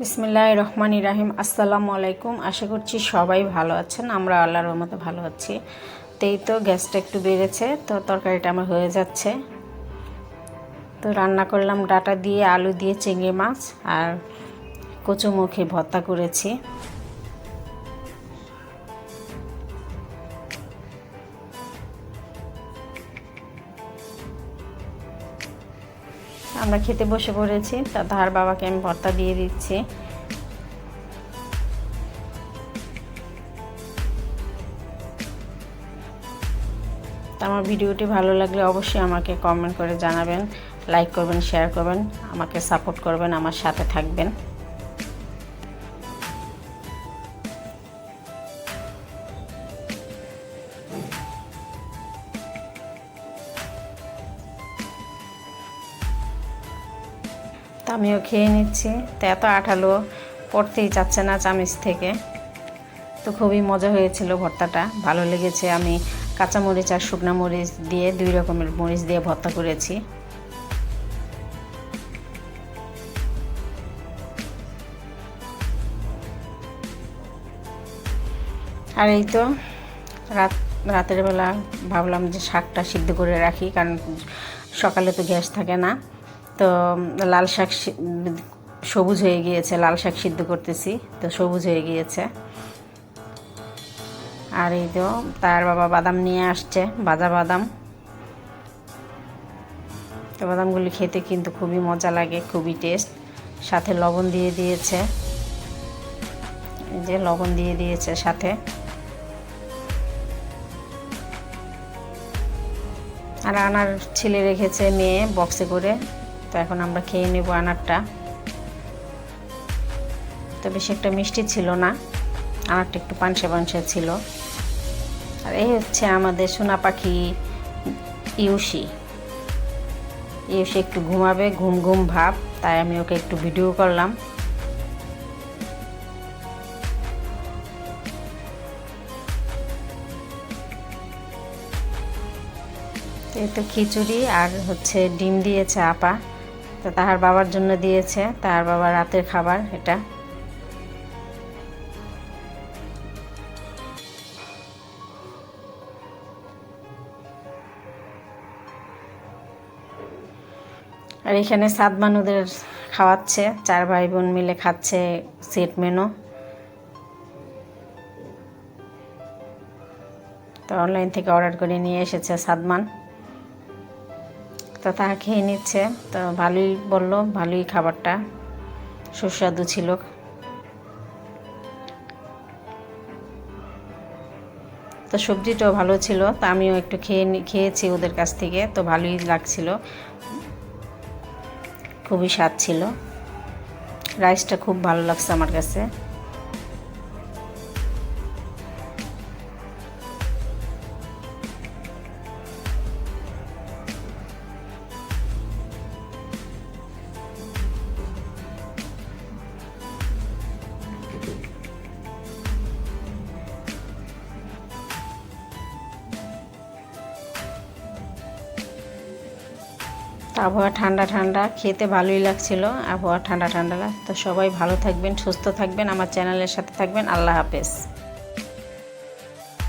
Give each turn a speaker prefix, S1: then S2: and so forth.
S1: বিসমিল্লাহ রহমান ইরাহিম, আসসালামু আলাইকুম। আশা করছি সবাই ভালো আছেন, আমরা আল্লাহর মতো ভালো আছি। তো এই তো গ্যাসটা একটু বেড়েছে, তো তরকারিটা আমার হয়ে যাচ্ছে। তো রান্না করলাম ডাটা দিয়ে, আলু দিয়ে, চিংড়ি মাছ আর কচুমুখী ভর্তা করেছি। আমরা খেতে বসে পড়েছি, তা তাহার বাবাকে আমি ভর্তা দিয়ে দিচ্ছি। আমার ভিডিওটি ভালো লাগলে অবশ্যই আমাকে কমেন্ট করে জানাবেন লাইক করবেন শেয়ার করবেন, আমাকে সাপোর্ট করবেন, আমার সাথে থাকবেন। তা আমিও খেয়ে নিচ্ছি। তো এত আঠালো, পড়তেই চাচ্ছে না চামিচ থেকে। তো খুবই মজা হয়েছিল ভর্তাটা। ভালো লেগেছে। আমি কাঁচা মরিচ আর শুকনো মরিচ দিয়ে, দুই রকমের মরিচ দিয়ে ভর্তা করেছি। আর এই তো রাত, রাতের বেলা ভাবলাম যে শাকটা সিদ্ধ করে রাখি, কারণ সকালে তো গ্যাস থাকে না। তো লাল শাক সবুজ হয়ে গিয়েছে, লাল শাক সিদ্ধ করতেছি, তো সবুজ হয়ে গিয়েছে। আর এই তো, তার বাবা বাদাম নিয়ে আসছে, ভাজা বাদাম। তো বাদামগুলি খেতে কিন্তু খুবই মজা লাগে, খুবই টেস্ট। সাথে লবণ দিয়ে দিয়েছে। যে লবণ দিয়ে দিয়েছে সাথে। আর আনার ছেলে রেখেছে মেয়ে বক্সে করে। তো এখন আমরা খেয়ে নেব আনারটা। তো বেশি একটা মিষ্টি ছিল না, আনারটা একটু পানসে পানসে ছিল। আর এই হচ্ছে আমাদের সোনা পাখি ইউসি ইউসি একটু ঘুমাবে, ঘুম ঘুম ভাব, তাই আমি ওকে একটু ভিডিও করলাম। এই তো খিচুড়ি আর হচ্ছে ডিম দিয়েছে আপা। তো তাহার বাবার জন্য দিয়েছে, তাহার বাবার রাতের খাবার এটা। আর এখানে সাদমান ওদের খাওয়াচ্ছে, চার ভাই বোন মিলে খাচ্ছে সেট মেনু। তো অনলাইন থেকে অর্ডার করে নিয়ে এসেছে সাদমান। তো তাহা খেয়ে নিচ্ছে। তো ভালোই বলল, ভালোই খাবারটা। সুস্বাদু ছিল। তো সবজিটাও ভালো ছিল। তো আমিও একটু খেয়ে খেয়েছি ওদের কাছ থেকে। তো ভালোই লাগছিল। খুবই স্বাদ ছিল। রাইসটা খুব ভালো লাগছে আমার কাছে। আবহাওয়া ঠান্ডা ঠান্ডা, খেতে ভালোই লাগছিল। আবহাওয়া ঠান্ডা ঠান্ডা তো সবাই ভালো থাকবেন, সুস্থ থাকবেন। আমার চ্যানেলের সাথে থাকবেন। আল্লাহ হাফেজ।